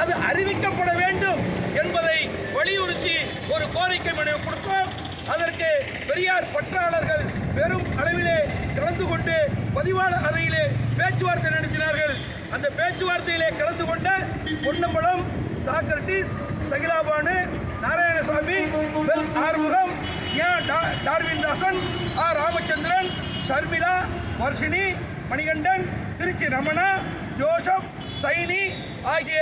அது அறிவிக்கப்பட வேண்டும் என்பதை வலியுறுத்தி ஒரு கோரிக்கை மனுவை கொடுத்தோம். அதற்கு பெரியார் பற்றாளர்கள் பெரும் அளவிலே கலந்து கொண்டு பதிவாளர் அறையிலே பேச்சுவார்த்தை நடத்தினார்கள். அந்த பேச்சுவார்த்தையிலே கலந்து கொண்ட பொன்னம்பலம் சாக்ரட்டிஸ் சகிலாபானு நாராயணசாமி வெல் ஆறுமுகம் யா Darwin Dasan R Ramachandran Sharmila Varshini Manikandan Trichy Ramana Joseph Saini ஆகிய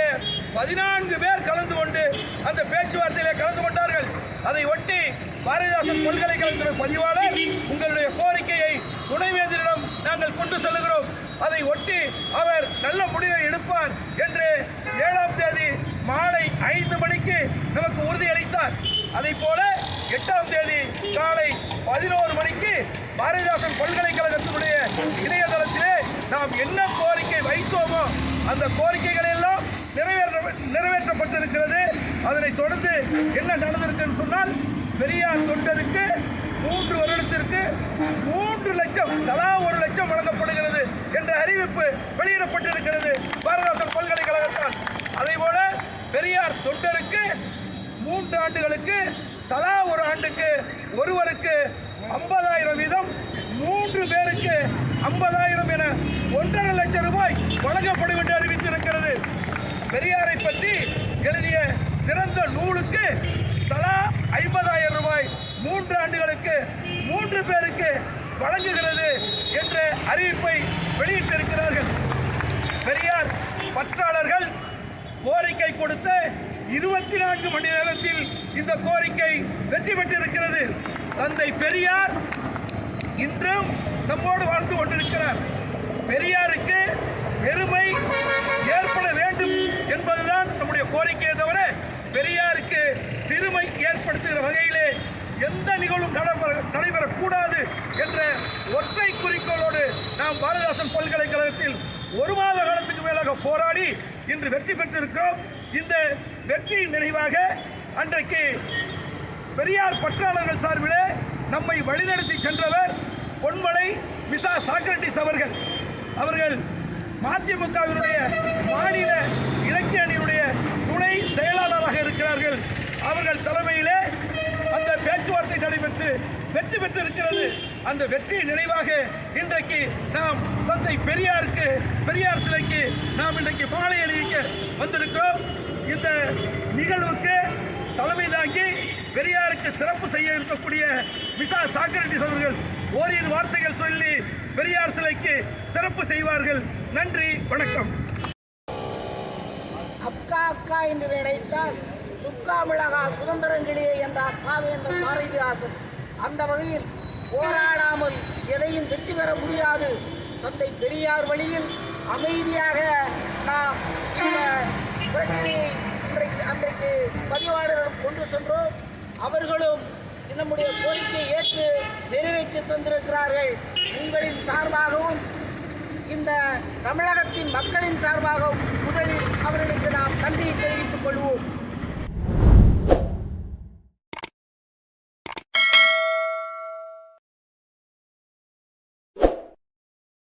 பதினான்கு பேர் கலந்து கொண்டு அந்த பேச்சுவார்த்தையிலே கலந்து கொண்டார்கள். அதை ஒட்டி பாரதிதாசன் பல்கலைக்கழகத்தின் பதிவாளர் உங்களுடைய கோரிக்கையை துணைவேந்தரிடம் நாங்கள் கொண்டு செல்லுகிறோம். அதை ஒட்டி அவர் நல்ல முடிவை எடுப்பார் என்று ஏழாம் தேதி மாலை ஐந்து மணிக்கு நமக்கு உறுதியளித்தார். அதை போல எட்டாம் தேதி காலை பதினோரு மணிக்கு பாரதிதாசன் பல்கலைக்கழகத்தினுடைய நாம் என்ன கோரிக்கை வைத்தோமோ அந்த கோரிக்கைகள் எல்லாம் நிறைவேற்ற நிறைவேற்றப்பட்டிருக்கிறது. அதனை தொடர்ந்து என்ன நடந்திருக்குன்னு சொன்னால் பெரியார் தொண்டருக்கு மூன்று வருடத்திற்கு மூன்று லட்சம் தலா ஒரு லட்சம் வழங்கப்படுகிறது என்ற அறிவிப்பு வெளியிடப்பட்டிருக்கிறது பாரதாசன் பல்கலைக்கழகத்தால். அதே போல பெரியார் தொண்டருக்கு மூன்று ஆண்டுகளுக்கு தலா ஒரு ஆண்டுக்கு ஒருவருக்கு ஐம்பதாயிரம் வீதம் மூன்று பேருக்கு ஐம்பதாயிரம் ஒன்றரை லட்சம் ரூபாய் வழங்கப்படும் என்று அறிவித்திருக்கிறது. பெரியாரை பற்றி எழுதிய சிறந்த நூலுக்கு தலா ஐம்பதாயிரம் ரூபாய் மூன்று ஆண்டுகளுக்கு மூன்று பேருக்கு வழங்குகிறது என்ற அறிவிப்பை வெளியிட்டிருக்கிறார்கள். பெரியார் பற்றாளர்கள் கோரிக்கை கொடுத்த இருபத்தி நான்கு மணி நேரத்தில் இந்த கோரிக்கை வெற்றி பெற்றிருக்கிறது. தந்தை பெரியார் இன்றும் நம்மோடு வாழ்ந்து கொண்டிருக்கிறார். பெரியாருக்கு பெருமை ஏற்பட வேண்டும் என்பதுதான் நம்முடைய கோரிக்கையை தவிர பெரியாருக்கு சிறுமை ஏற்படுத்துகிற வகையிலே எந்த நிகழ்வும் நடைபெற நடைபெறக்கூடாது என்ற ஒற்றை குறிக்கோளோடு நாம் பாரதிதாசன் பல்கலைக்கழகத்தில் ஒரு மாத காலத்துக்கு மேலாக போராடி இன்று வெற்றி பெற்றிருக்கிறோம். இந்த வெற்றியின் நினைவாக அன்றைக்கு பெரியார் பற்றாளர்கள் சார்பிலே நம்மை வழிநடத்தி சென்றவர் பொன்மலை மிசா சாக்ரட்டிஸ் அவர்கள். அவர்கள் மதிமுகவினுடைய மாநில இலக்கிய அணியினுடைய துணை செயலாளராக இருக்கிறார்கள். அவர்கள் தலைமையிலே அந்த பேச்சுவார்த்தை நடைபெற்று வெற்றி பெற்றிருக்கிறது. அந்த வெற்றி நிறைவாக இன்றைக்கு நாம் தந்தை பெரியாருக்கு பெரியார் சிலைக்கு நாம் இன்றைக்கு மாலை அணிவிக்க வந்திருக்கிறோம். இந்த நிகழ்வுக்கு தலைமை தாங்கி பெரியாருக்கு சிறப்பு செய்ய இருக்கக்கூடிய விசா சாக்ரட்டிஸ் அவர்கள் ஓரிரு வார்த்தைகள் சொல்லி பெரியார் சிலைக்கு சிறப்பு செய்வார்கள். நன்றி வணக்கம். அக்கா அக்கா என்று நினைத்தால் சுக்கா மிளகா சுதந்திரங்களே என்ற அக்காவே என்ற பாரதிதாசன் அந்த வகையில் போராடாமல் எதையும் வெற்றி பெற முடியாது. தந்தை பெரியார் வழியில் அமைதியாக நாம் இந்த பிரச்சனையை இன்றைக்கு அன்றைக்கு பதிவாளரிடம் கொண்டு சென்றோம். அவர்களும் நம்முடைய கோரிக்கை ஏற்று நிறைவேற்றி தந்திருக்கிறார்கள் உங்களின் சார்பாகவும் இந்த தமிழகத்தின் மக்களின் சார்பாகவும் முதலில் அவர்களுக்கு நாம் நன்றியை தெரிவித்துக் கொள்வோம்.